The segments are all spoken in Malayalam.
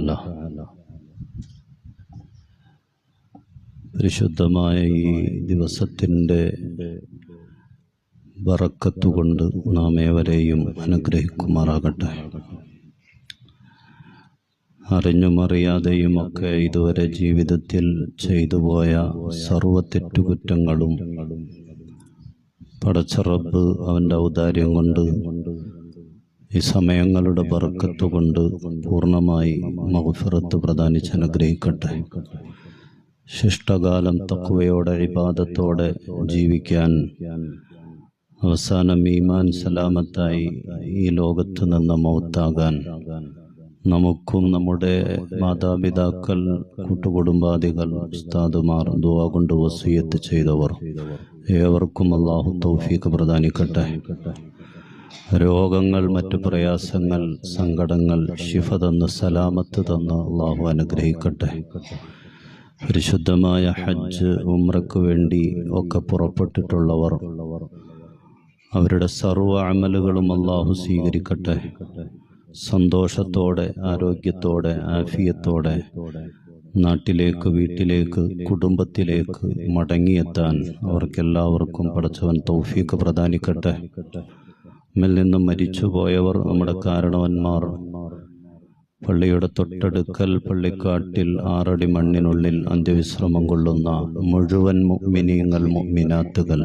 താല പരിശുദ്ധമായ ഈ ദിവസത്തിന്റെ വറക്കത്തുകൊണ്ട് നാം ഏവരെയും അനുഗ്രഹിക്കുമാറാകട്ടെ. അറിഞ്ഞും അറിയാതെയുമൊക്കെ ഇതുവരെ ജീവിതത്തിൽ ചെയ്തുപോയ സർവ തെറ്റുകുറ്റങ്ങളും പടച്ചറപ്പ് അവന്റെ ഔദാര്യം കൊണ്ട് ഈ സമയങ്ങളുടെ ബർക്കത്ത് കൊണ്ട് പൂർണമായി മഹുഫറത്ത് പ്രധാനിച്ച് അനുഗ്രഹിക്കട്ടെ. ശിഷ്ടകാലം തക്കുവയോടെ ഇബാദത്തോടെ ജീവിക്കാൻ അവസാനം ഈമാൻ സലാമത്തായി ഈ ലോകത്ത് നിന്ന് മൗത്താകാൻ നമുക്കും നമ്മുടെ മാതാപിതാക്കൾ കൂട്ടുകുടുംബാദികൾ ഉസ്താദുമാർ ദുവാ കൊണ്ട് വസീയത്ത് ചെയ്തവർ. ഏവർക്കും അള്ളാഹു തൗഫീഖ് പ്രദാനിക്കട്ടെ. രോഗങ്ങൾ മറ്റു പ്രയാസങ്ങൾ സങ്കടങ്ങൾ ശിഫ തന്ന് സലാമത്ത് തന്ന് അള്ളാഹു അനുഗ്രഹിക്കട്ടെ. പരിശുദ്ധമായ ഹജ്ജ് ഉമ്രക്ക് വേണ്ടി ഒക്കെ പുറപ്പെട്ടിട്ടുള്ളവർ അവരുടെ സർവ അമലുകളും അള്ളാഹു സ്വീകരിക്കട്ടെ. സന്തോഷത്തോടെ ആരോഗ്യത്തോടെ ആഫിയത്തോടെ നാട്ടിലേക്ക് വീട്ടിലേക്ക് കുടുംബത്തിലേക്ക് മടങ്ങിയെത്താൻ അവർക്കെല്ലാവർക്കും പടച്ചവൻ തൗഫീക്ക് പ്രദാനിക്കട്ടെ. നമ്മിൽ നിന്നും മരിച്ചുപോയവർ നമ്മുടെ കാരണവന്മാർ. പള്ളിയുടെ തൊട്ടടുക്കൽ പള്ളിക്കാട്ടിൽ ആറടി മണ്ണിനുള്ളിൽ അന്ത്യവിശ്രമം കൊള്ളുന്ന മുഴുവൻ മിനിങ്ങൾ മിനാത്തുകൾ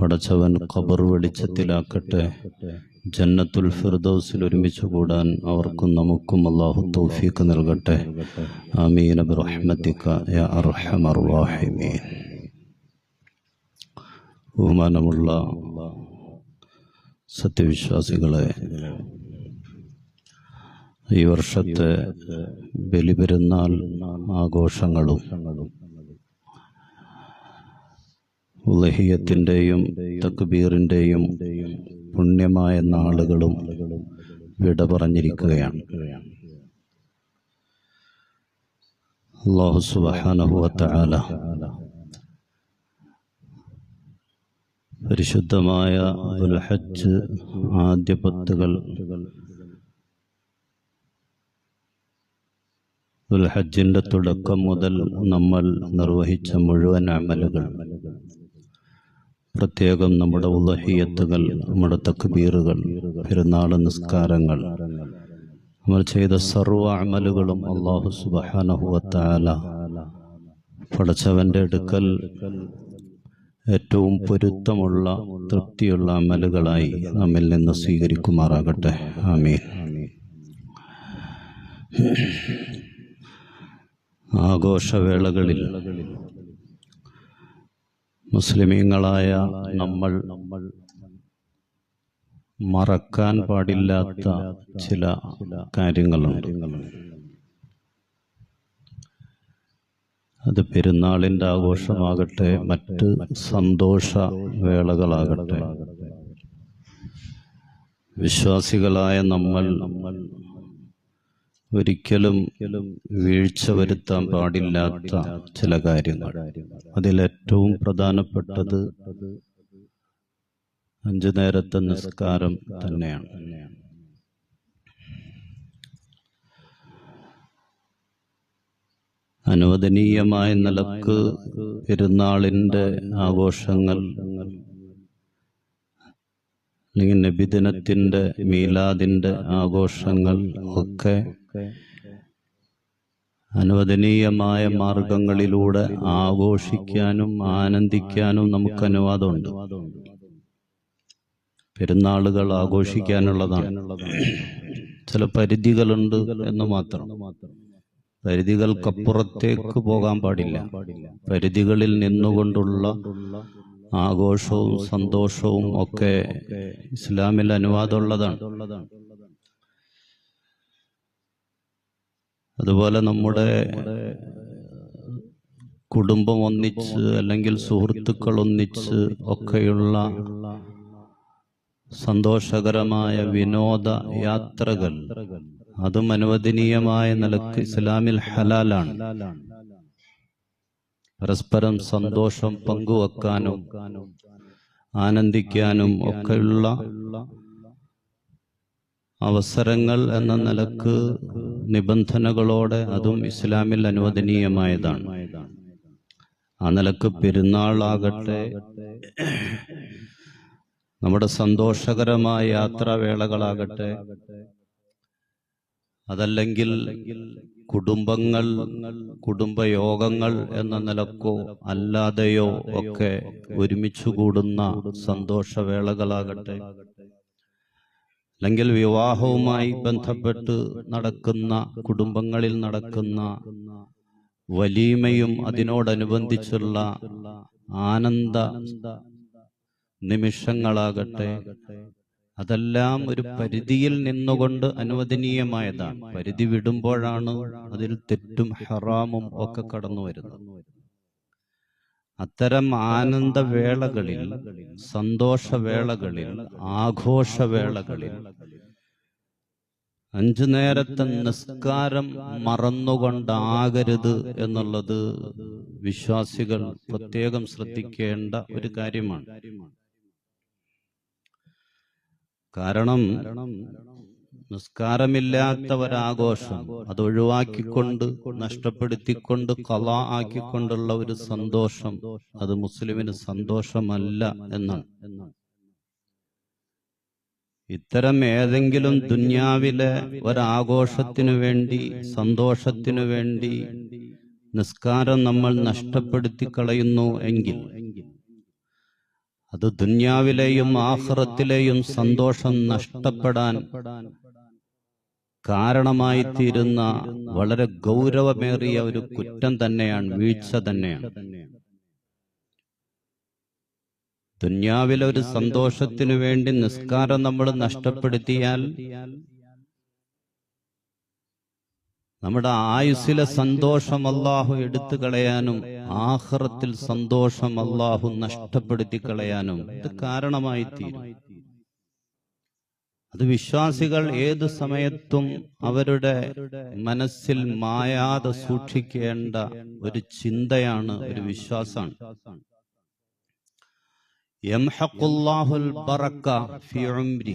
പടച്ചവൻ ഖബർ വെളിച്ചത്തിലാക്കട്ടെ. ജന്നത്തുൽ ഫിർദൌസിൽ ഒരുമിച്ച് കൂടാൻ അവർക്കും നമുക്കും അള്ളാഹു തൗഫീഖ് നൽകട്ടെ. ആമീൻ. ബിറഹ്മതിക യാ അർഹമർ ബഹുമാനമുള്ള സത്യവിശ്വാസികളെ ഈ വർഷത്തെ ബലിപെരുന്നാൾ ആഘോഷങ്ങളും ഉലഹിയത്തിന്റെയും തക്ബീറിന്റെയും പുണ്യമായ നാളുകളും വിട പറഞ്ഞിരിക്കുകയാണ്. അള്ളാഹു സുബാനഹുവല പരിശുദ്ധമായ ദുൽഹജ്ജ് ആദ്യ പത്തുകൾ. ദുൽഹജ്ജിന്റെ തുടക്കം മുതൽ നമ്മൾ നിർവഹിച്ച മുഴുവൻ അമലുകൾ പ്രത്യേകം നമ്മുടെ ഉലഹിയത്തുകൾ നമ്മുടെ തക്ബീറുകൾ പെരുന്നാൾ നിസ്കാരങ്ങൾ നമ്മൾ ചെയ്ത സർവ അമലുകളും അള്ളാഹു സുബാനഹുവത്താല പടച്ചവന്റെ അടുക്കൽ ഏറ്റവും പൊരുത്തമുള്ള തൃപ്തിയുള്ള അമലുകളായി നമ്മിൽ നിന്ന് സ്വീകരിക്കുമാറാകട്ടെ. ആമീൻ. ആഘോഷവേളകളിൽ മുസ്ലിമീങ്ങളായ നമ്മൾ മറക്കാൻ പാടില്ലാത്ത ചില കാര്യങ്ങളുണ്ട്. അത് പെരുന്നാളിന്റെ ആഘോഷമാകട്ടെ മറ്റ് സന്തോഷ വേളകളാകട്ടെ. വിശ്വാസികളായ നമ്മൾ ഒരിക്കലും വീഴ്ച വരുത്താൻ പാടില്ലാത്ത ചില കാര്യങ്ങൾ. അതിലേറ്റവും പ്രധാനപ്പെട്ടത് അഞ്ചു നേരത്തെ നിസ്കാരം തന്നെയാണ്. അനുവദനീയമായ നിലയ്ക്ക് പെരുന്നാളിന്റെ ആഘോഷങ്ങൾ അല്ലെങ്കിൽ നബിദിനത്തിന്റെ മീലാദിന്റെ ആഘോഷങ്ങൾ ഒക്കെ അനുവദനീയമായ മാർഗങ്ങളിലൂടെ ആഘോഷിക്കാനും ആനന്ദിക്കാനും നമുക്ക് അനുവാദമുണ്ട്. പെരുന്നാളുകൾ ആഘോഷിക്കാനുള്ളതാണ്. ചില പരിധികളുണ്ട് എന്ന് മാത്രം. പരിധികൾക്കപ്പുറത്തേക്ക് പോകാൻ പാടില്ല. പരിധികളിൽ നിന്നുകൊണ്ടുള്ള ആഘോഷവും സന്തോഷവും ഒക്കെ ഇസ്ലാമിൽ അനുവാദമുള്ളതാണ്. അതുപോലെ നമ്മുടെ കുടുംബം ഒന്നിച്ച് അല്ലെങ്കിൽ സുഹൃത്തുക്കൾ ഒന്നിച്ച് ഒക്കെയുള്ള സന്തോഷകരമായ വിനോദ യാത്രകൾ അതും അനുവദനീയമായ നിലയ്ക്ക് ഇസ്ലാമിൽ ഹലാലാണ്. പരസ്പരം സന്തോഷം പങ്കുവെക്കാനും ആനന്ദിക്കാനും ഒക്കെയുള്ള അവസരങ്ങൾ എന്ന നിലയ്ക്ക് നിബന്ധനകളോടെ അതും ഇസ്ലാമിൽ അനുവദനീയമായതാണ്. ആ നിലയ്ക്ക് പെരുന്നാളാകട്ടെ നമ്മുടെ സന്തോഷകരമായ യാത്രാവേളകളാകട്ടെ അതല്ലെങ്കിൽ കുടുംബങ്ങൾ കുടുംബയോഗങ്ങൾ എന്ന നിലക്കോ അല്ലാതെയോ ഒക്കെ ഒരുമിച്ച് കൂടുന്ന സന്തോഷവേളകളാകട്ടെ. അല്ലെങ്കിൽ വിവാഹവുമായി ബന്ധപ്പെട്ട് നടക്കുന്ന കുടുംബങ്ങളിൽ നടക്കുന്ന വലീമയും അതിനോടനുബന്ധിച്ചുള്ള ആനന്ദ നിമിഷങ്ങളാകട്ടെ. അതെല്ലാം ഒരു പരിധിയിൽ നിന്നുകൊണ്ട് അനുവദനീയമായതാണ്. പരിധി വിടുമ്പോഴാണ് അതിൽ തെറ്റും ഹറാമും ഒക്കെ കടന്നു വരുന്നത്. അത്തരം ആനന്ദവേളകളിൽ സന്തോഷവേളകളിൽ ആഘോഷവേളകളിൽ അഞ്ചു നേരത്തെ നിസ്കാരം മറന്നുകൊണ്ടാകരുത് എന്നുള്ളത് വിശ്വാസികൾ പ്രത്യേകം ശ്രദ്ധിക്കേണ്ട ഒരു കാര്യമാണ്. കാരണം നിസ്കാരമില്ലാത്ത ഒരാഘോഷം അത് ഒഴിവാക്കിക്കൊണ്ട് നഷ്ടപ്പെടുത്തിക്കൊണ്ട് കല ആക്കിക്കൊണ്ടുള്ള ഒരു സന്തോഷം. അത് മുസ്ലിമിന് സന്തോഷമല്ല എന്നാണ്. ഇത്തരം ഏതെങ്കിലും ദുന്യാവിലെ ഒരാഘോഷത്തിനു വേണ്ടി സന്തോഷത്തിനു വേണ്ടി നിസ്കാരം നമ്മൾ നഷ്ടപ്പെടുത്തി കളയുന്നു എങ്കിൽ അത് ദുന്യാവിലെയും ആഹ്റത്തിലെയും സന്തോഷം നഷ്ടപ്പെടാൻ കാരണമായി തീരുന്ന വളരെ ഗൗരവമേറിയ ഒരു കുറ്റം തന്നെയാണ് വീഴ്ച തന്നെയാണ്. ദുന്യാവിലെ ഒരു സന്തോഷത്തിനു വേണ്ടി നിസ്കാരം നമ്മൾ നഷ്ടപ്പെടുത്തിയാൽ നമ്മുടെ ആയുസ്സിലെ സന്തോഷം അള്ളാഹു എടുത്തു കളയാനും ആഹ്റത്തിൽ സന്തോഷം അള്ളാഹു നഷ്ടപ്പെടുത്തി കളയാനും ഇത് കാരണമായി തീരും അത് വിശ്വാസികൾ ഏതു സമയത്തും അവരുടെ മനസ്സിൽ മായാതെ സൂക്ഷിക്കേണ്ട ഒരു ചിന്തയാണ് ഒരു വിശ്വാസമാണ്. ബറക്ക ഫി ഉംരി.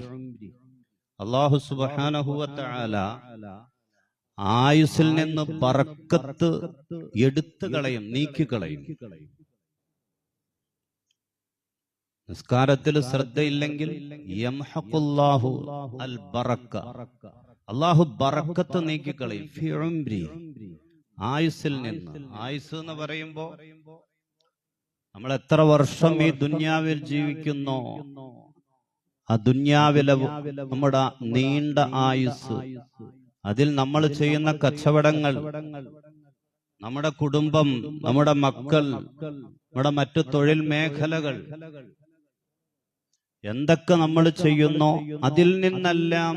അല്ലാഹു സുബ്ഹാനഹു വ തആല ആയുസ്സിൽ നിന്ന് പറക്കത്ത് എടുത്തു കളയും നീക്കിക്കളയും നിസ്കാരത്തിൽ ശ്രദ്ധയില്ലെങ്കിൽ യംഹഖുല്ലാഹു അൽ ബറക്ക അള്ളാഹു ബറക്കത്ത് നീക്കിക്കളയും ആയുസ്സിൽ നിന്ന്. ആയുസ് എന്ന് പറയുമ്പോ നമ്മൾ എത്ര വർഷം ഈ ദുന്യാവിൽ ജീവിക്കുന്നു? ആ ദുന്യാവിലെ നമ്മുടെ നീണ്ട ആയുസ്. അതിൽ നമ്മൾ ചെയ്യുന്ന കച്ചവടങ്ങൾ നമ്മുടെ കുടുംബം നമ്മുടെ മക്കൾ നമ്മുടെ മറ്റു തൊഴിൽ മേഖലകൾ. എന്തൊക്കെ നമ്മൾ ചെയ്യുന്നോ അതിൽ നിന്നെല്ലാം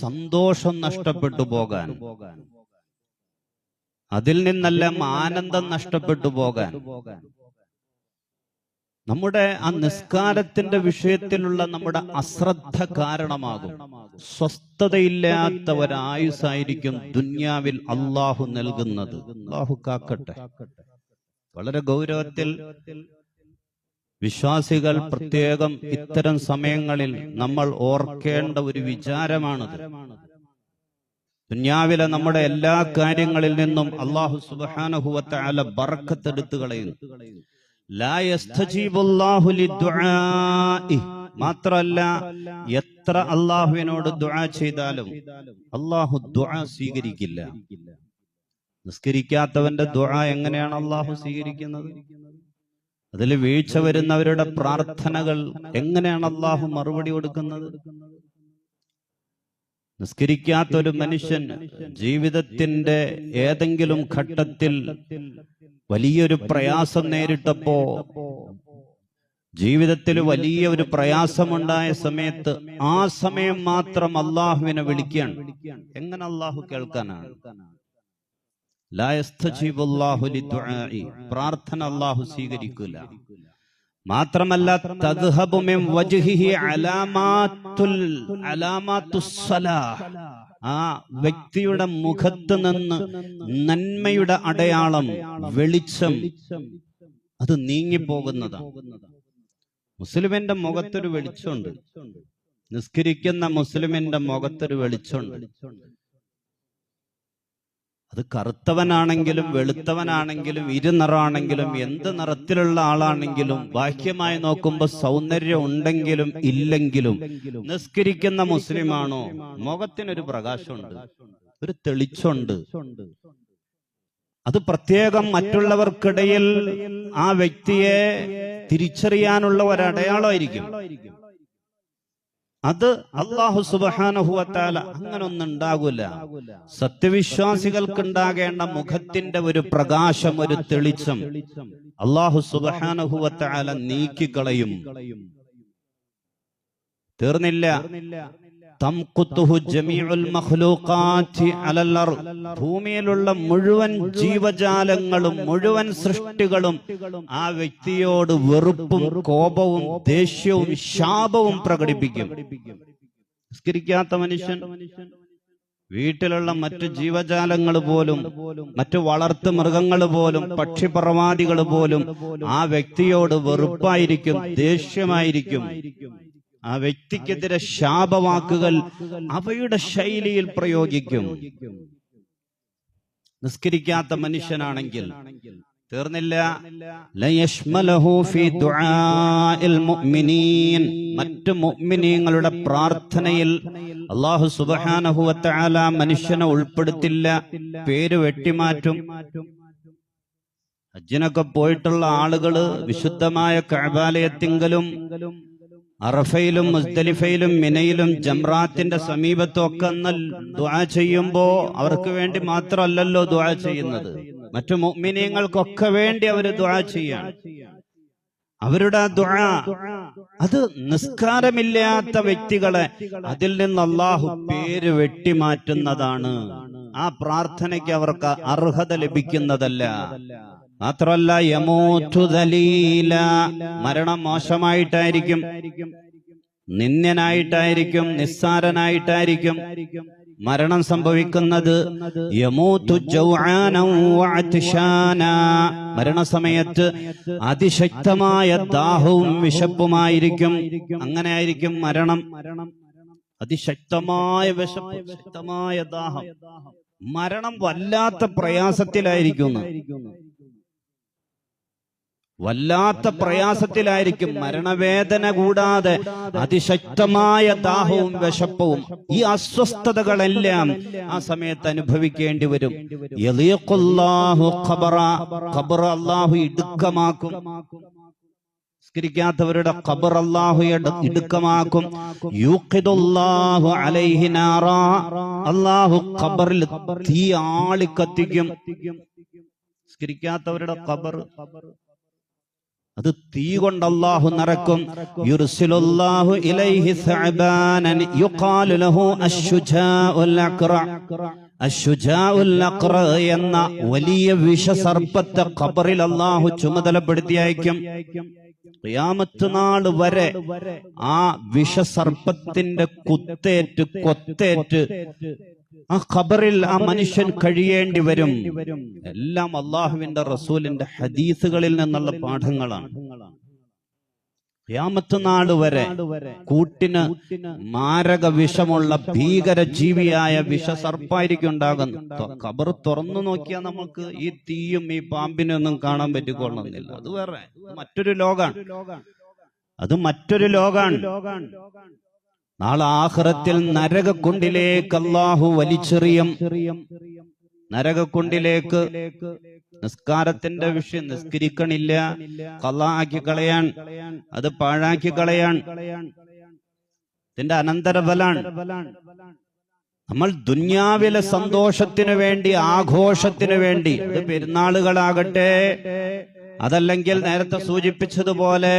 സന്തോഷം നഷ്ടപ്പെട്ടു പോകാൻ. അതിൽ നിന്നെല്ലാം ആനന്ദം നഷ്ടപ്പെട്ടു പോകാൻ. നമ്മുടെ ആ നിസ്കാരത്തിന്റെ വിഷയത്തിലുള്ള നമ്മുടെ അശ്രദ്ധ കാരണമാകും. സ്വസ്ഥതയില്ലാത്ത ഒരായുസായിരിക്കും ദുന്യാവിൽ അള്ളാഹു നൽകുന്നത്. അള്ളാഹു കാക്കട്ടെ. വളരെ ഗൗരവത്തിൽ വിശ്വാസികൾ പ്രത്യേകം ഇത്തരം സമയങ്ങളിൽ നമ്മൾ ഓർക്കേണ്ട ഒരു വിചാരമാണത്. ദുന്യാവിലെ നമ്മുടെ എല്ലാ കാര്യങ്ങളിൽ നിന്നും അള്ളാഹു സുബാനഹുവത്തെ അല ബറക്കത്തെടുത്തു കളയുന്നു. മാത്രല്ല എത്ര അള്ളാഹുവിനോട് ദുആ ചെയ്താലും അള്ളാഹു ദുആ സ്വീകരിക്കില്ല. നിസ്കരിക്കാത്തവന്റെ ദുആ എങ്ങനെയാണ് അള്ളാഹു സ്വീകരിക്കുന്നത്? അതിൽ വീഴ്ച വരുന്നവരുടെ പ്രാർത്ഥനകൾ എങ്ങനെയാണ് അള്ളാഹു മറുപടി കൊടുക്കുന്നത്? നിസ്കരിക്കാത്ത ഒരു മനുഷ്യൻ ജീവിതത്തിന്റെ ഏതെങ്കിലും ഘട്ടത്തിൽ വലിയൊരു പ്രയാസം നേരിട്ടപ്പോ ജീവിതത്തിൽ വലിയ ഒരു പ്രയാസമുണ്ടായ സമയത്ത് ആ സമയം മാത്രം അള്ളാഹുവിനെ വിളിക്കുകയാണ്. എങ്ങനെ അള്ളാഹു കേൾക്കാനാണ്? പ്രാർത്ഥന അള്ളാഹു സ്വീകരിക്കൂല. മാത്രമല്ല തദ്ഹബു മിൻ വജ്ഹിഹി അലാമാത്തുൽ അലാമാത്തുസ്സലാഹ്. ആ വ്യക്തിയുടെ മുഖത്ത് നിന്ന് നന്മയുടെ അടയാളം വെളിച്ചം അത് നീങ്ങിപ്പോകുന്നതാണ് മുസ്ലിമിന്റെ മുഖത്തൊരു വെളിച്ചമുണ്ട്. നിസ്കരിക്കുന്ന മുസ്ലിമിന്റെ മുഖത്തൊരു വെളിച്ചമുണ്ട്. അത് കറുത്തവനാണെങ്കിലും വെളുത്തവനാണെങ്കിലും ഇരുനിറാണെങ്കിലും എന്ത് നിറത്തിലുള്ള ആളാണെങ്കിലും ബാഹ്യമായി നോക്കുമ്പോൾ സൗന്ദര്യം ഉണ്ടെങ്കിലും ഇല്ലെങ്കിലും നിസ്കരിക്കുന്ന മുസ്ലിമാണോ? മുഖത്തിനൊരു പ്രകാശമുണ്ട് ഒരു തെളിച്ചുണ്ട് അത് പ്രത്യേകം മറ്റുള്ളവർക്കിടയിൽ ആ വ്യക്തിയെ തിരിച്ചറിയാനുള്ള ഒരടയാളമായിരിക്കും. അത് അള്ളാഹു സുബാനഹുവത്താല അങ്ങനെ ഒന്നും ഉണ്ടാകൂല. സത്യവിശ്വാസികൾക്ക് ഉണ്ടാകേണ്ട മുഖത്തിന്റെ ഒരു പ്രകാശം ഒരു തെളിച്ചം അള്ളാഹു സുബാനഹുവത്താല നീക്കിക്കളയും. തീർന്നില്ല. ഭൂമിയിലുള്ള മുഴുവൻ ജീവജാലങ്ങളും മുഴുവൻ സൃഷ്ടികളും ആ വ്യക്തിയോട് വെറുപ്പും കോപവും ദേഷ്യവും ശാപവും പ്രകടിപ്പിക്കും. നിസ്കരിക്കാത്ത മനുഷ്യൻ വീട്ടിലുള്ള മറ്റു ജീവജാലങ്ങൾ പോലും മറ്റു വളർത്തു മൃഗങ്ങൾ പോലും പക്ഷിപറവാദികൾ പോലും ആ വ്യക്തിയോട് വെറുപ്പായിരിക്കും ദേഷ്യമായിരിക്കും. ആ വ്യക്തിക്കെതിരെ ശാപവാക്കുകൾ അവയുടെ ശൈലിയിൽ പ്രയോഗിക്കും. നിസ്കരിക്കാത്ത മനുഷ്യനാണെങ്കിൽ തീർന്നില്ല. മറ്റു മുഅ്മിനീങ്ങളുടെ പ്രാർത്ഥനയിൽ അള്ളാഹു സുബ്ഹാനഹു വതആല മനുഷ്യനെ ഉൾപ്പെടുത്തില്ല. പേര് വെട്ടിമാറ്റും. ഹജ്ജിനൊക്കെ പോയിട്ടുള്ള ആളുകൾ വിശുദ്ധമായ കഅബാലയത്തിങ്കലും അറഫയിലും മുസ്ദലിഫയിലും മിനയിലും ജംറാത്തിന്റെ സമീപത്തും ഒക്കെ ഒന്ന് ദുആ ചെയ്യുമ്പോ അവർക്ക് വേണ്ടി മാത്രമല്ലല്ലോ ദുആ ചെയ്യുന്നത്. മറ്റു മുഅ്മിനീങ്ങൾക്കൊക്കെ വേണ്ടി അവർ ദുആ ചെയ്യാണ്. അവരുടെ ദുആ അത് നിസ്കാരമില്ലാത്ത വ്യക്തികളെ അതിൽ നിന്ന് അള്ളാഹു പേര് വെട്ടിമാറ്റുന്നതാണ്. ആ പ്രാർത്ഥനയ്ക്ക് അവർക്ക് അർഹത ലഭിക്കുന്നതല്ല. മാത്രമല്ല യമൂത്തു ദലീല. മരണം മോശമായിട്ടായിരിക്കും. നിന്ദ്യനായിട്ടായിരിക്കും നിസ്സാരനായിട്ടായിരിക്കും. മരണം സംഭവിക്കുന്നത്. മരണസമയത്ത് അതിശക്തമായ ദാഹവും വിശപ്പുമായിരിക്കും. അങ്ങനെ ആയിരിക്കും മരണം. അതിശക്തമായ വിശപ്പ് ശക്തമായ ദാഹം. മരണം വല്ലാത്ത പ്രയാസത്തിലായിരിക്കുന്നു വല്ലാത്ത പ്രയാസത്തിലായിരിക്കും. മരണവേദന കൂടാതെ അതിശക്തമായ ദാഹവും വിശപ്പവും ഈ അസ്വസ്ഥതകളെല്ലാം ആ സമയത്ത് അനുഭവിക്കേണ്ടി വരും. അള്ളാഹു ഇടുക്കമാക്കും. നിസ്കരിക്കാത്തവരുടെ ഖബർ ഇട- ഇടുക്കമാക്കും. യൂഖിദുല്ലാഹു അലൈഹി നാറ അല്ലാഹു ഖബറിൽ തീ ആളിക്കത്തിക്കും. നിസ്കരിക്കാത്തവരുടെ ഖബർ അത് തീ കൊണ്ട് അല്ലാഹു നറക്കും. ഇലൈഹി യുഖാലു ലഹു എന്ന വലിയ വിഷസർപ്പത്തെ ഖബറിൽ അള്ളാഹു ചുമതലപ്പെടുത്തി അയക്കും നാൾ വരെ ആ വിഷസർപ്പത്തിന്റെ കുത്തേറ്റ് കൊത്തേറ്റ് ആ ഖബറിൽ ആ മനുഷ്യൻ കഴിയേണ്ടി വരും. എല്ലാം അള്ളാഹുവിന്റെ റസൂലിന്റെ ഹദീസുകളിൽ നിന്നുള്ള പാഠങ്ങളാണ്. നാൾ വരെ കൂട്ടിന് മാരക വിഷമുള്ള ഭീകര ജീവിയായ വിഷസർപ്പായിരിക്കും ഉണ്ടാകുന്നത്. ഖബർ തുറന്നു നോക്കിയാൽ നമുക്ക് ഈ തീയും ഈ പാമ്പിനൊന്നും കാണാൻ പറ്റിക്കൊള്ളുന്നില്ല. അത് വേറെ. മറ്റൊരു ലോകാണ് അത് മറ്റൊരു ലോകാണ്. നാളെ ആഹ്റത്തിൽ നരകക്കുണ്ടിലേക്ക് അള്ളാഹു വലിച്ചെറിയും. നരകക്കുണ്ടിലേക്ക് നിസ്കാരത്തിന്റെ വിഷയം നിസ്കരിക്കണില്ല. കള്ളാക്കി കളയാൻ അത് പാഴാക്കി കളയാൻ ഇതിന്റെ അനന്തരഫലാണ് നമ്മൾ ദുന്യാവിലെ സന്തോഷത്തിനു വേണ്ടി ആഘോഷത്തിനു വേണ്ടി അത് പെരുന്നാളുകളാകട്ടെ അതല്ലെങ്കിൽ നേരത്തെ സൂചിപ്പിച്ചതുപോലെ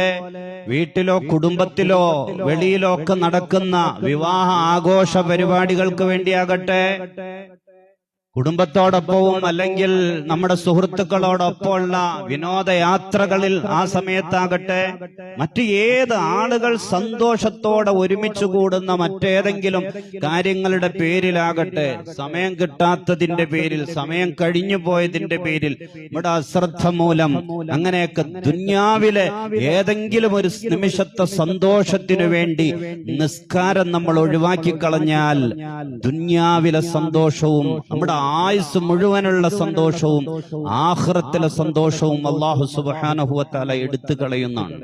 വീട്ടിലോ കുടുംബത്തിലോ വെളിയിലോ ഒക്കെ നടക്കുന്ന വിവാഹ ആഘോഷ പരിപാടികൾക്ക് വേണ്ടിയാകട്ടെ കുടുംബത്തോടൊപ്പവും അല്ലെങ്കിൽ നമ്മുടെ സുഹൃത്തുക്കളോടൊപ്പമുള്ള വിനോദയാത്രകളിൽ ആ സമയത്താകട്ടെ മറ്റ് ഏത് ആളുകൾ സന്തോഷത്തോടെ ഒരുമിച്ച് കൂടുന്ന മറ്റേതെങ്കിലും കാര്യങ്ങളുടെ പേരിലാകട്ടെ സമയം കിട്ടാത്തതിന്റെ പേരിൽ സമയം കഴിഞ്ഞു പോയതിന്റെ പേരിൽ നമ്മുടെ അശ്രദ്ധ മൂലം അങ്ങനെയൊക്കെ ദുന്യാവിലെ ഏതെങ്കിലും ഒരു നിമിഷത്തെ സന്തോഷത്തിനു വേണ്ടി നിസ്കാരം നമ്മൾ ഒഴിവാക്കി കളഞ്ഞാൽ ദുന്യാവിലെ സന്തോഷവും നമ്മുടെ ആയുസ് മുഴുവനുള്ള സന്തോഷവും ആഹ്റത്തിലെ സന്തോഷവും അള്ളാഹു സുബാനഹുവത്താല എടുത്തു കളയുന്നതാണ്.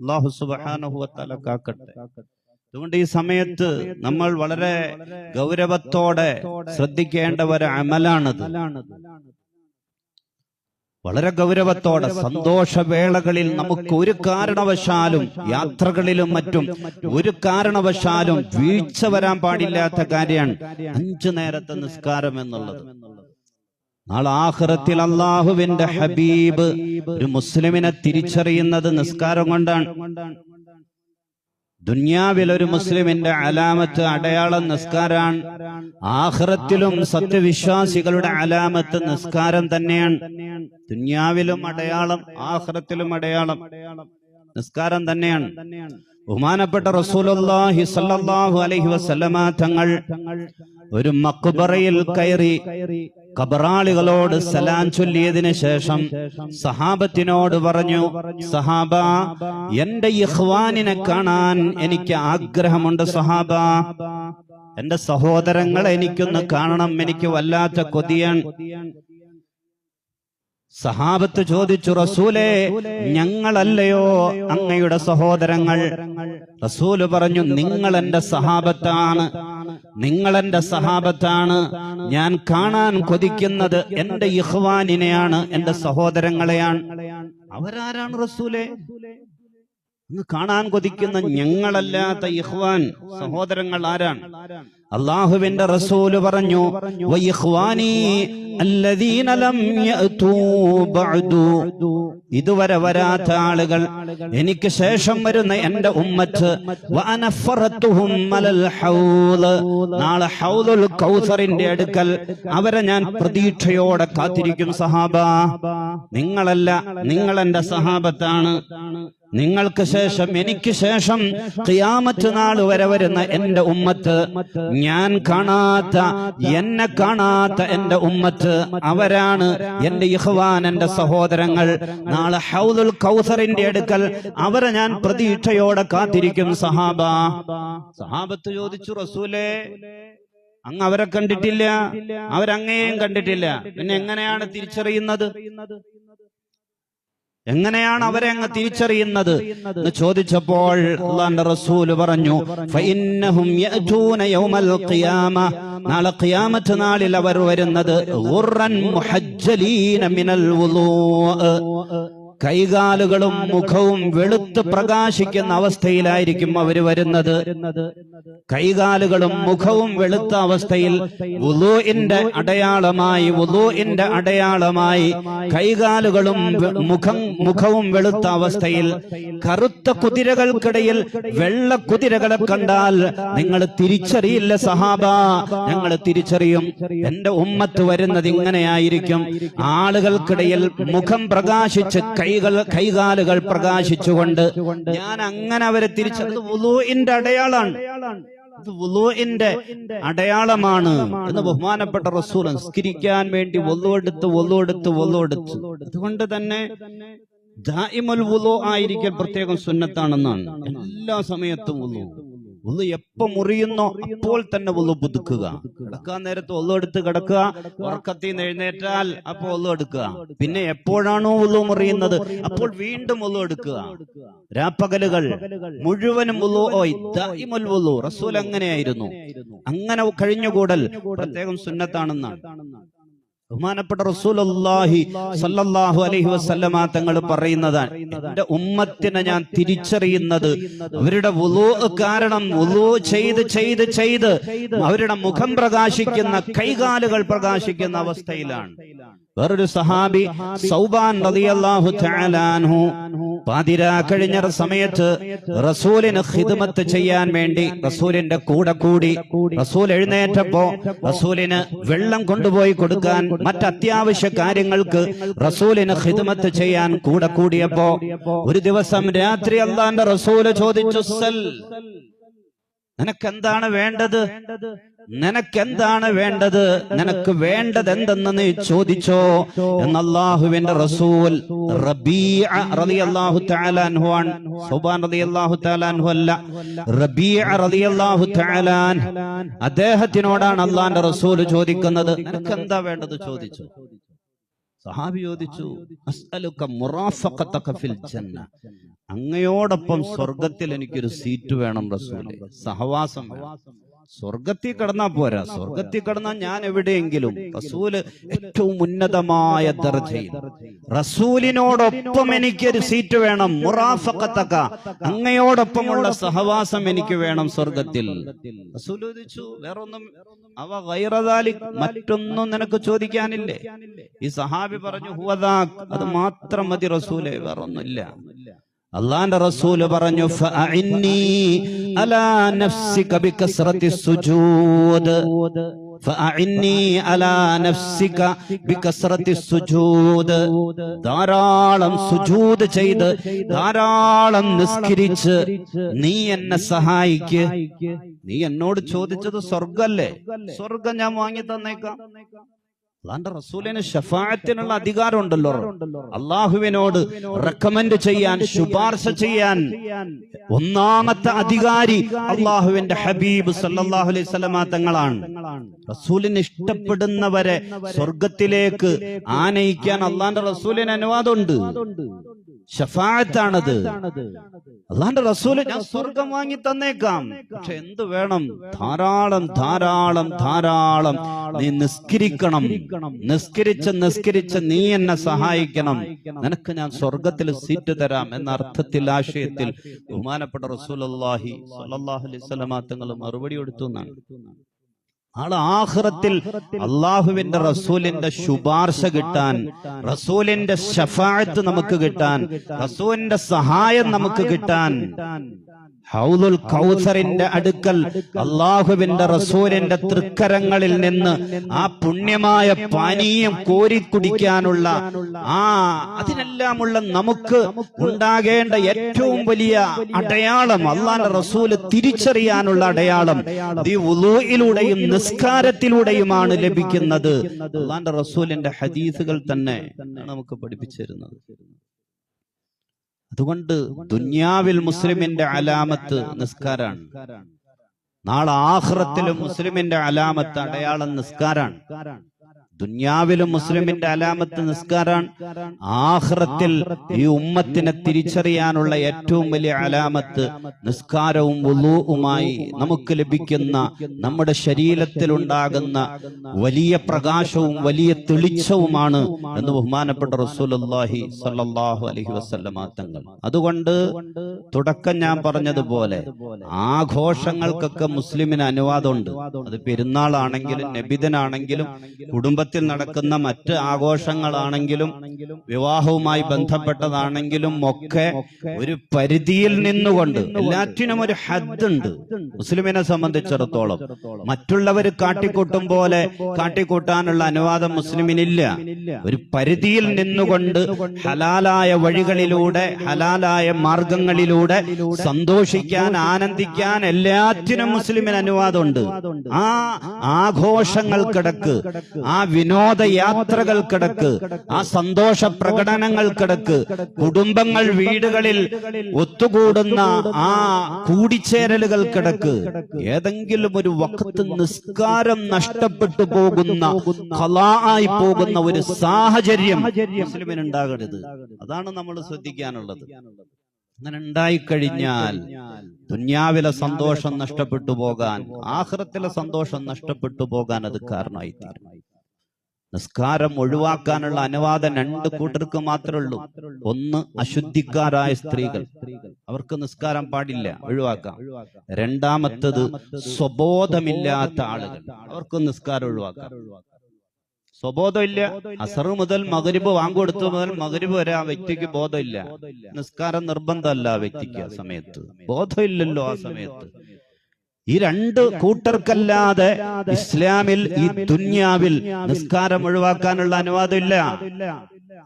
അള്ളാഹു സുബാനഹുവത്താല കാക്കട്ടെ. അതുകൊണ്ട് ഈ സമയത്ത് നമ്മൾ വളരെ ഗൗരവത്തോടെ ശ്രദ്ധിക്കേണ്ട ഒരു അമലാണത്. വളരെ ഗൗരവത്തോടെ സന്തോഷവേളകളിൽ നമുക്ക് ഒരു കാരണവശാലും യാത്രകളിലും മറ്റും ഒരു കാരണവശാലും വീഴ്ച വരാൻ പാടില്ലാത്ത കാര്യമാണ് അഞ്ചു നേരത്തെ നിസ്കാരം എന്നുള്ളത്. നാളെ ആഹ്റത്തിൽ അള്ളാഹുവിന്റെ ഹബീബ് ഒരു മുസ്ലിമിനെ തിരിച്ചറിയുന്നത് നിസ്കാരം കൊണ്ടാണ്. ദുന്യാവിൽ ഒരു മുസ്ലിമിന്റെ അലാമത്ത് അടയാളം നിസ്കാരാണ് ആഹ്റത്തിലും സത്യവിശ്വാസികളുടെ അലാമത്ത് നിസ്കാരം തന്നെയാണ്. ദുന്യാവിലും അടയാളം ആഹ്റത്തിലും അടയാളം നിസ്കാരം തന്നെയാണ്. ബഹുമാനപ്പെട്ട സ്വല്ലല്ലാഹു അലൈഹി വസല്ലമ തങ്ങൾ ഒരു മക്കുബറയിൽ കയറി കബറാളികളോട് സലാം ചൊല്ലിയതിന് ശേഷം സഹാബത്തിനോട് പറഞ്ഞു സഹാബ എന്റെ ഇഹ്വാനിനെ കാണാൻ എനിക്ക് ആഗ്രഹമുണ്ട് സഹാബ. എന്റെ സഹോദരങ്ങളെ എനിക്കൊന്ന് കാണണം. എനിക്ക് വല്ലാത്ത കൊതിയാണ്. സഹാബത്ത് ചോദിച്ചു റസൂലെ ഞങ്ങളല്ലയോ അങ്ങയുടെ സഹോദരങ്ങൾ? റസൂൽ പറഞ്ഞു നിങ്ങൾ എന്റെ സഹാബത്താണ്. നിങ്ങൾ എന്റെ സഹാബത്താണ്. ഞാൻ കാണാൻ കൊതിക്കുന്നത് എന്റെ ഇഹ്വാനിനെയാണ് എന്റെ സഹോദരങ്ങളെയാണ്. അവരാരാണ് റസൂലെ? കാണാൻ കൊതിക്കുന്ന ഞങ്ങളല്ലാത്ത ഇഹ്വാൻ സഹോദരങ്ങൾ ആരാണ്? അള്ളാഹുവിന്റെ റസൂൽ പറഞ്ഞു. ഇതുവരെ വരാത്ത ആളുകൾ എനിക്ക് ശേഷം വരുന്ന എന്റെ ഉമ്മത്ത്. നാളെ അടുക്കൽ അവരെ ഞാൻ പ്രതീക്ഷയോടെ കാത്തിരിക്കും സഹാബ നിങ്ങളല്ല നിങ്ങൾ എന്റെ സഹാബത്താണ് നിങ്ങൾക്ക് ശേഷം എനിക്ക് ശേഷം ക്യാമറ്റ് നാൾ വരെ വരുന്ന എന്റെ ഉമ്മത്ത് ഞാൻ കാണാത്ത എന്നെ കാണാത്ത എന്റെ ഉമ്മത്ത് അവരാണ് എന്റെ ഇഹ്വാൻ എന്റെ സഹോദരങ്ങൾ. നാളെ ഹൗദുൽ കൗസറിന്റെ അടുക്കൽ അവരെ ഞാൻ പ്രതീക്ഷയോടെ കാത്തിരിക്കും സഹാബ. സഹാബത്ത് ചോദിച്ചു റസൂലേ അങ്ങ് അവരെ കണ്ടിട്ടില്ല? അവരങ്ങേയും കണ്ടിട്ടില്ല. പിന്നെ എങ്ങനെയാണ് തിരിച്ചറിയുന്നത്? എങ്ങനെയാണ് അവരെ അങ്ങ് തിരിച്ചറിയുന്നത് എന്ന് ചോദിച്ചപ്പോൾ അള്ളാന്റെ റസൂൽ പറഞ്ഞു "ഫഇന്നഹും യഅ്തൂന യൗമൽ ഖിയാമ. നാളെ ഖിയാമത്ത് നാളിൽ അവർ വരുന്നത് കൈകാലുകളും മുഖവും വെളുത്ത് പ്രകാശിക്കുന്ന അവസ്ഥയിലായിരിക്കും അവർ വരുന്നത്. കൈകാലുകളും മുഖവും വെളുത്ത അവസ്ഥയിൽ വുളൂഇന്റെ അടയാളമായി വുളൂഇന്റെ അടയാളമായി കൈകാലുകളും മുഖം മുഖവും വെളുത്ത അവസ്ഥയിൽ കറുത്ത കുതിരകൾക്കിടയിൽ വെള്ള കുതിരകളെ കണ്ടാൽ നിങ്ങൾ തിരിച്ചറിയില്ല സഹാബ. ഞങ്ങൾ തിരിച്ചറിയും. എന്റെ ഉമ്മത്ത് വരുന്നത് ഇങ്ങനെയായിരിക്കും ആളുകൾക്കിടയിൽ മുഖം പ്രകാശിച്ച് കൈകൾ കൈകാലുകൾ പ്രകാശിച്ചുകൊണ്ട് ഞാൻ അങ്ങനെ അവരെ തിരിച്ചറിഞ്ഞത് വുളൂഇന്റെ അടയാളാണ്. ഇത് അടയാളമാണ് എന്ന് ബഹുമാനപ്പെട്ട റസൂൽ സംസ്കരിക്കാൻ വേണ്ടി ഒല്ലുവെടുത്ത് ഒല്ലുവെടുത്ത് ഒല്ലുവെടുത്ത് അതുകൊണ്ട് തന്നെ ദായിമുൽ വുളു ആയിരിക്കൽ പ്രത്യേകം സുന്നത്താണെന്നാണ്. എല്ലാ സമയത്തും വുളു വുളു എപ്പോ മുറിയുന്നോ അപ്പോൾ തന്നെ വുളു പുതുക്കുക. കിടക്കാൻ നേരത്ത് ഒന്നും എടുത്ത് കിടക്കുക. ഉറക്കത്തിൽ നിന്ന് എഴുന്നേറ്റാൽ അപ്പോൾ ഒന്നും എടുക്കുക. പിന്നെ എപ്പോഴാണോ വുളു മുറിയുന്നത്? അപ്പോൾ വീണ്ടും ഒന്നും എടുക്കുക. രാപ്പകലുകൾ. മുഴുവനും വുളു ഓയ്. ദൈമുൽ റസൂൽ അങ്ങനെയായിരുന്നു അങ്ങനെ കഴിഞ്ഞുകൂടൽ. പ്രത്യേകം സുന്നത്താണെന്നാണ്. ബഹുമാനപ്പെട്ട റസൂലുള്ളാഹി സല്ലല്ലാഹു അലൈഹി വസല്ലമ തങ്ങൾ പറയുന്നതാണ് എന്റെ ഉമ്മത്തിനെ ഞാൻ തിരിച്ചറിയുന്നത് അവരുടെ വുളൂ കാരണം വുളൂ ചെയ്ത് ചെയ്ത് ചെയ്ത് അവരുടെ മുഖം പ്രകാശിക്കുന്ന കൈകാലുകൾ പ്രകാശിക്കുന്ന അവസ്ഥയിലാണ്. വേറൊരു സഹാബി സൗബാൻ റളിയല്ലാഹു തആല അൻഹു പാതിരാ കഴിഞ്ഞ സമയത്ത് റസൂലിന് ഖിദ്മത്ത് ചെയ്യാൻ വേണ്ടി റസൂലിന്റെ കൂടെ കൂടി റസൂൽ എഴുന്നേറ്റപ്പോ റസൂലിന് വെള്ളം കൊണ്ടുപോയി കൊടുക്കാൻ മറ്റ് അത്യാവശ്യ കാര്യങ്ങൾക്ക് റസൂലിന് ഖിദ്മത്ത് ചെയ്യാൻ കൂടെ കൂടിയപ്പോ ഒരു ദിവസം രാത്രി അള്ളാന്റെ റസൂൽ ചോദിച്ചു സൽ നിനക്ക് നിനക്കെന്താണ് വേണ്ടത്? നിനക്കെന്താണ് വേണ്ടത്? നിനക്ക് വേണ്ടത് എന്തെന്ന് നീ ചോദിച്ചോ? എന്ന് റസൂൽ അദ്ദേഹത്തിനോടാണ് അള്ളാന്റെ റസൂൽ ചോദിക്കുന്നത്. നിനക്ക് എന്താ വേണ്ടത് ചോദിച്ചു? സഹാബി ചോദിച്ചു അങ്ങയോടൊപ്പം സ്വർഗത്തിൽ എനിക്കൊരു സീറ്റ് വേണം റസൂലെ. സഹവാസം വേണം. സ്വർഗത്തിൽ കടന്നാ പോരാ. സ്വർഗത്തിൽ കടന്നാ ഞാൻ എവിടെയെങ്കിലും. റസൂൽ ഏറ്റവും ഉന്നതമായ ദർജയിൽ. റസൂലിനോടൊപ്പം എനിക്കൊരു സീറ്റ് വേണം. മുറാഫക്കത്തക്ക. അങ്ങയോടൊപ്പമുള്ള സഹവാസം എനിക്ക് വേണം സ്വർഗത്തിൽ. റസൂൽ ചോദിച്ചു വേറൊന്നും അവ വൈറതാലി മറ്റൊന്നും നിനക്ക് ചോദിക്കാനില്ലേ? ഈ സഹാബി പറഞ്ഞു ഹുവദാ അത് മാത്രം മതി റസൂലെ. വേറൊന്നുമില്ല. അള്ളാന്റെ റസൂൽ പറഞ്ഞു ധാരാളം സുജൂത് ചെയ്ത് ധാരാളം നിസ്കരിച്ച് നീ എന്നെ സഹായിക്ക്. നീ എന്നോട് ചോദിച്ചത് സ്വർഗല്ലേ സ്വർഗം ഞാൻ വാങ്ങി തന്നേക്കാം. അള്ളാന്റെ റസൂലിന് ഷഫായത്തിനുള്ള അധികാരം ഉണ്ടല്ലോ അള്ളാഹുവിനോട് റെക്കമെൻഡ് ചെയ്യാൻ ശുപാർശ ചെയ്യാൻ ഒന്നാമത്തെ അധികാരി അള്ളാഹുവിന്റെ ഹബീബ് സല്ലല്ലാഹു അലൈഹി സ്വലമ തങ്ങളാണ്. റസൂലിന് ഇഷ്ടപ്പെടുന്നവരെ സ്വർഗത്തിലേക്ക് ആനയിക്കാൻ അള്ളാന്റെ റസൂലിന് അനുവാദമുണ്ട്. ഷഫായത്താണത് അള്ളാന്റെ റസൂൽ ഞാൻ സ്വർഗം വാങ്ങി തന്നേക്കാം. പക്ഷെ എന്ത് വേണം? ധാരാളം ധാരാളം ധാരാളം നീ നിസ്കരിക്കണം. നിസ്കരിച്ച് നിസ്കരിച്ച് നീ എന്നെ സഹായിക്കണം. നിനക്ക് ഞാൻ സ്വർഗത്തിൽ സീറ്റ് തരാം എന്ന അർത്ഥത്തിൽ ആശയത്തിൽ ബഹുമാനപ്പെട്ട റസൂൽ സ്വല്ലല്ലാഹു അലൈഹി വസല്ലമ തങ്ങൾ മറുപടി കൊടുത്തു എന്നാണ്. നാളെ ആഹ്റത്തിൽ അള്ളാഹുവിന്റെ റസൂലിന്റെ ശുപാർശ കിട്ടാൻ റസൂലിന്റെ ഷഫായത്ത് നമുക്ക് കിട്ടാൻ റസൂലിന്റെ സഹായം നമുക്ക് കിട്ടാൻ. ഹൗദുൽ കൗസറിന്റെ അടുക്കൽ അള്ളാഹുവിന്റെ റസൂലിന്റെ തൃക്കരങ്ങളിൽ നിന്ന് ആ പുണ്യമായ പാനീയം കോരി കുടിക്കാനുള്ള ആ അതിനെല്ലാമുള്ള നമുക്ക് ഉണ്ടാകേണ്ട ഏറ്റവും വലിയ അടയാളം അള്ളാന്റെ റസൂൽ തിരിച്ചറിയാനുള്ള അടയാളം ഈ ഉലൂയിലൂടെയും നിസ്കാരത്തിലൂടെയുമാണ് ലഭിക്കുന്നത് അള്ളാന്റെ റസൂലിന്റെ ഹദീസുകൾ തന്നെ നമുക്ക് പഠിപ്പിച്ചു തരുന്നത്. അതുകൊണ്ട് ദുന്യാവിൽ മുസ്ലിമിന്റെ അലാമത്ത് നിസ്കാരാണ്. നാളെ ആഹ്റത്തിലും മുസ്ലിമിന്റെ അലാമത്ത് അടയാളം നിസ്കാരാണ്. ദുന്യാവിലും മുസ്ലിമിന്റെ അലാമത്ത് നിസ്കാരാണ് ആഹ്റത്തിൽ ഈ ഉമ്മത്തിനെ തിരിച്ചറിയാനുള്ള ഏറ്റവും വലിയ അലാമത്ത് നിസ്കാരവും വുളൂഉമായി നമുക്ക് ലഭിക്കുന്ന നമ്മുടെ ശരീരത്തിൽ ഉണ്ടാകുന്ന വലിയ പ്രകാശവും വലിയ തെളിച്ചവുമാണ് എന്ന് ബഹുമാനപ്പെട്ട റസൂലുള്ളാഹി സ്വല്ലല്ലാഹു അലൈഹി വസല്ലമ തങ്ങൾ. അതുകൊണ്ട് തുടക്കം ഞാൻ പറഞ്ഞതുപോലെ ആഘോഷങ്ങൾക്കൊക്കെ മുസ്ലിമിന് അനുവാദമുണ്ട്. അത് പെരുന്നാളാണെങ്കിലും നബിതനാണെങ്കിലും കുടുംബത്തിൽ നടക്കുന്ന മറ്റ് ആഘോഷങ്ങളാണെങ്കിലും വിവാഹവുമായി ബന്ധപ്പെട്ടതാണെങ്കിലും ഒക്കെ ഒരു പരിധിയിൽ നിന്നുകൊണ്ട് എല്ലാറ്റിനും ഒരു ഹദ്ദുണ്ട് മുസ്ലിമിനെ സംബന്ധിച്ചിടത്തോളം. മറ്റുള്ളവർ കാട്ടിക്കൂട്ടും പോലെ കാട്ടിക്കൂട്ടാനുള്ള അനുവാദം മുസ്ലിമിനില്ല. ഒരു പരിധിയിൽ നിന്നുകൊണ്ട് ഹലാലായ വഴികളിലൂടെ ഹലാലായ മാർഗങ്ങളിലൂടെ സന്തോഷിക്കാൻ ആനന്ദിക്കാൻ എല്ലാറ്റിനും മുസ്ലിമിന് അനുവാദമുണ്ട്. ആ ആഘോഷങ്ങൾക്കിടക്ക് ആ വിനോദയാത്രകൾക്കിടക്ക് ആ സന്തോഷ പ്രകടനങ്ങൾക്കിടക്ക് കുടുംബങ്ങൾ വീടുകളിൽ ഒത്തുകൂടുന്ന ആ കൂടിച്ചേരലുകൾക്കിടക്ക് ഏതെങ്കിലും ഒരു വക്കത്ത് നിസ്കാരം നഷ്ടപ്പെട്ടു പോകുന്ന കലായി പോകുന്ന ഒരു സാഹചര്യം മുസ്ലിമിന് ഉണ്ടാകരുത് അതാണ് നമ്മൾ ശ്രദ്ധിക്കാനുള്ളത്. അങ്ങനെ ഉണ്ടായിക്കഴിഞ്ഞാൽ ദുന്യാവിലെ സന്തോഷം നഷ്ടപ്പെട്ടു പോകാൻ ആഹ്റത്തിലെ സന്തോഷം നഷ്ടപ്പെട്ടു പോകാൻ അത് കാരണമായി തീരും നിസ്കാരം ഒഴിവാക്കാനുള്ള അനുവാദം രണ്ട് കൂട്ടർക്ക് മാത്രമേ ഉള്ളൂ ഒന്ന് അശുദ്ധിക്കാരായ സ്ത്രീകൾ. അവർക്ക് നിസ്കാരം പാടില്ല ഒഴിവാക്കാം. രണ്ടാമത്തത് സ്വബോധമില്ലാത്ത ആളുകൾ. അവർക്ക് നിസ്കാരം ഒഴിവാക്കാം. സ്വബോധമില്ല. അസർ മുതൽ മകരിബ് വാങ്ങുകൊടുത്തു മുതൽ മകരിബ് വരെ ആ വ്യക്തിക്ക് ബോധമില്ല. നിസ്കാരം നിർബന്ധമല്ല ആ വ്യക്തിക്ക് ആ സമയത്ത്. ബോധമില്ലല്ലോ ആ സമയത്ത്. ഈ രണ്ട് കൂട്ടർക്കല്ലാതെ ഇസ്ലാമിൽ ഈ ദുന്യാവിൽ നിസ്കാരം ഒഴിവാക്കാനുള്ള അനുവാദമില്ല.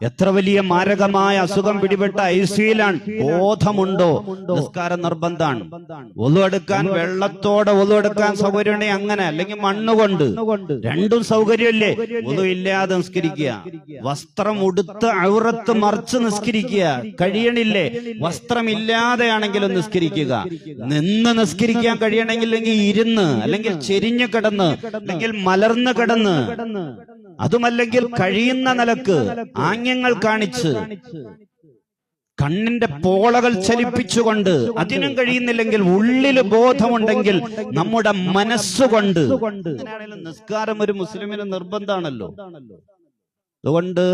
എത്ര വലിയ മാരകമായ അസുഖം പിടിപെട്ട ഐ സിയിലാണ് ബോധമുണ്ടോ? നിസ്കാരം നിർബന്ധാണ് ഒതുവെടുക്കാൻ വെള്ളത്തോടെ ഒതുവെടുക്കാൻ സൗകര്യമാണ് അങ്ങനെ അല്ലെങ്കിൽ മണ്ണുകൊണ്ട്. രണ്ടും സൗകര്യമല്ലേ? ഒതു ഇല്ലാതെ നിസ്കരിക്കുക. വസ്ത്രം ഉടുത്ത് അഴുറത്ത് മറിച്ച് നിസ്കരിക്കുക. കഴിയണില്ലേ? വസ്ത്രമില്ലാതെയാണെങ്കിലും നിസ്കരിക്കുക. നിന്ന് നിസ്കരിക്കാൻ കഴിയണമെങ്കിൽ ഇരുന്ന് അല്ലെങ്കിൽ ചെരിഞ്ഞു കിടന്ന് അല്ലെങ്കിൽ മലർന്ന് കിടന്ന്. അതുമല്ലെങ്കിൽ കഴിയുന്ന നിലയ്ക്ക് ആംഗ്യങ്ങൾ കാണിച്ച് കണ്ണിന്റെ പോളകൾ ചലിപ്പിച്ചുകൊണ്ട് അതിനും കഴിയുന്നില്ലെങ്കിൽ ഉള്ളിൽ ബോധമുണ്ടെങ്കിൽ നമ്മുടെ മനസ്സുകൊണ്ട് നിസ്കാരം ഒരു മുസ്ലിമിന് നിർബന്ധമാണല്ലോ. അതുകൊണ്ട്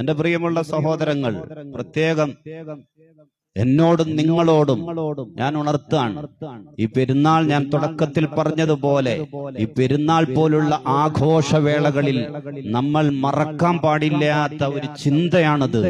എന്റെ പ്രിയമുള്ള സഹോദരങ്ങൾ പ്രത്യേകം എന്നോടും നിങ്ങളോടും ഞാൻ ഉണർത്താണ് ഈ പെരുന്നാൾ ഞാൻ തുടക്കത്തിൽ പറഞ്ഞതുപോലെ ഈ പെരുന്നാൾ പോലുള്ള ആഘോഷവേളകളിൽ നമ്മൾ മറക്കാൻ പാടില്ലാത്ത ഒരു ചിന്തയാണത്.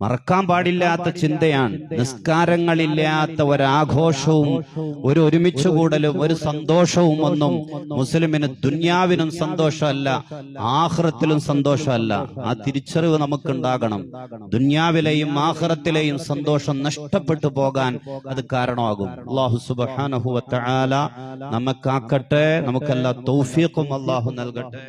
മറക്കാൻ പാടില്ലാത്ത ചിന്തയാണ്. നിസ്കാരങ്ങളില്ലാത്ത ഒരാഘോഷവും ഒരു ഒരുമിച്ച് കൂടലും ഒരു സന്തോഷവും ഒന്നും മുസ്ലിമിന് ദുന്യാവിനും സന്തോഷമല്ല ആഹ്റത്തിലും സന്തോഷമല്ല. ആ തിരിച്ചറിവ് നമുക്കുണ്ടാകണം. ദുന്യാവിലെയും ആഹ്റത്തിലെയും സന്തോഷം നഷ്ടപ്പെട്ടു പോകാൻ അത് കാരണമാകും. അള്ളാഹു സുബാനഹുവ നമുക്കാക്കട്ടെ നമുക്കെല്ലാ തൗഫീഖും അള്ളാഹു നൽകട്ടെ.